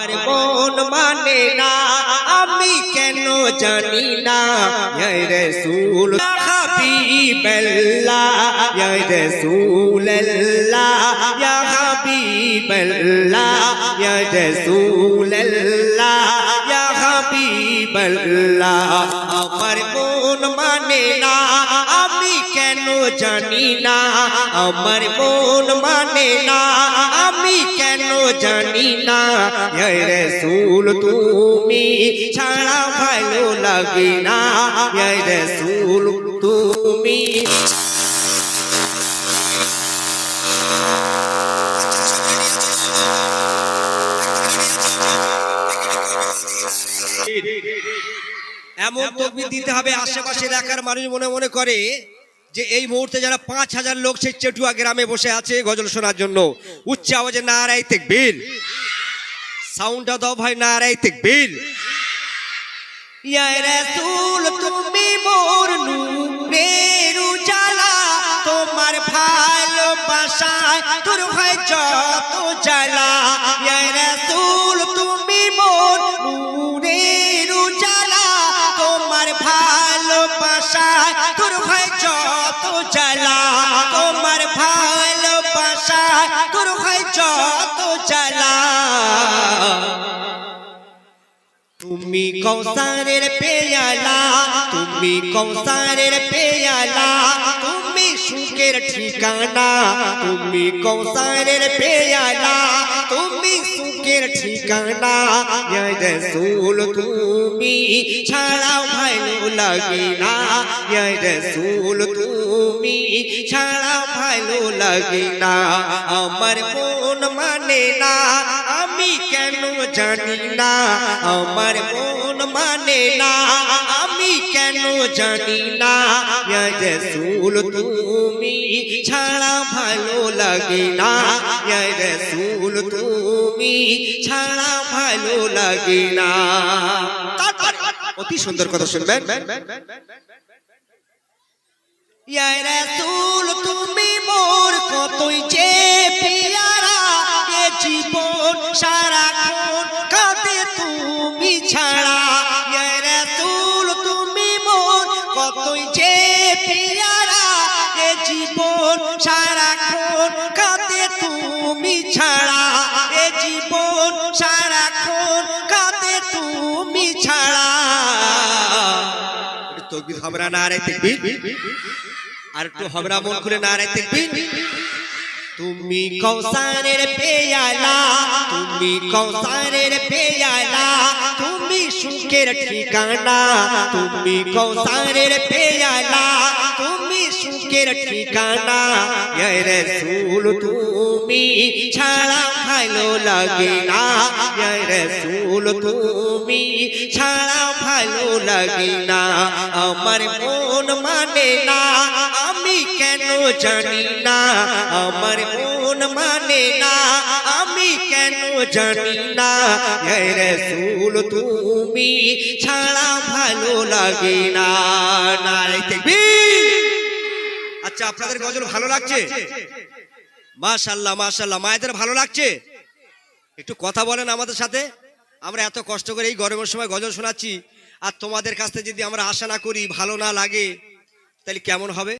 আর মন মানে না, আমি কেন জানি না। রাসূল হাবিবাল্লাহ ইয়া রাসূলাল্লাহ, ইয়া হাবিবাল্লাহ। আমার মন মানে না জানি না, আমার মন মানে না, আমি কেন জানি না। রাসূল, তুমি ছাড়া ভালো লাগে না। রাসূল, তুমি এমন তকবির দিতে হবে আশেপাশে এলাকার মানুষ মনে মনে করে। যে এই মুহূর্তে যারা পাঁচ হাজার লোক সেই চেটুয়া গ্রামে বসে আছে গজল শোনার জন্য, উচ্চ আওয়াজে নারাই তেকবীর। সাউন্ডটা দাও ভাই নারাই তেকবীর। তুমি মোর নূরের উজালা, তোমার ভালোবাসায় তোর ভাই যত জ্বালা। ইয়া রাসূল, তুমি মোর নূরের উজালা, তোমার ভালোবাসায় তোর ভাই জ্বালা তোমার ভালোবাসা গুরু ভাই যত জ্বালা তুমি কৌসারের পেয়ালা তুমি কৌসারের পেয়ালা তুমি সুখের ঠিকানা তুমি কৌসারের পেয়ালা তুমি সুখের ঠিকানা ইয়া রাসূল তুমি ছাড়াও ভালো লাগে না ইয়া রাসূল তুমি ছাড়াও ভালো লাগে না আমার মন মানে না আমি কেন জানি না আমার মন মানে না আমি কেন জানি না। রাসূল, তুমি ছাড়া ভালো লাগে না। রাসূল, তুমি ছাড়া ভালো লাগে না। অতি সুন্দর কথা শুনবেন। রাসূল, তুমি মোর কতই যে পিয়ারা জীবন সারাক্ষণ সারাক্ষণ কাঁদে তুমি ছাড়া। এ জীবন সারাক্ষণ কাঁদে তুমি ছাড়া। তকবির হামরা না রে তকবির আর একটু হামরা মন খুলে না রে তকবির তুমি কৌসারের পেয়ালা, তুমি কৌসারের পেয়ালা সুখের ঠিকানা তুমি কৌসারের পেয়ালা তুমি সুখের ঠিকানা ইয়া রাসূল তুমি ছাড়া ভালো লাগে না ইয়া রাসূল তুমি ছাড়া ভালো লাগে না আমার মন মানে না কেন জানি না, আমার মন মানে না, আমি কেন জানি না। রাসূল, তুমি ছাড়া ভালো লাগে না আচ্ছা আপনাদের গজল ভালো লাগছে? মাশাল্লাহ মাশাল্লাহ মায়েদের ভালো লাগছে? একটু কথা বলেন আমাদের সাথে। আমরা এত কষ্ট করে এই গরমের সময় গজল শোনাচ্ছি, আর তোমাদের কাছ থেকে যদি আমরা আশা না করি, ভালো না লাগে, তাহলে কেমন হবে?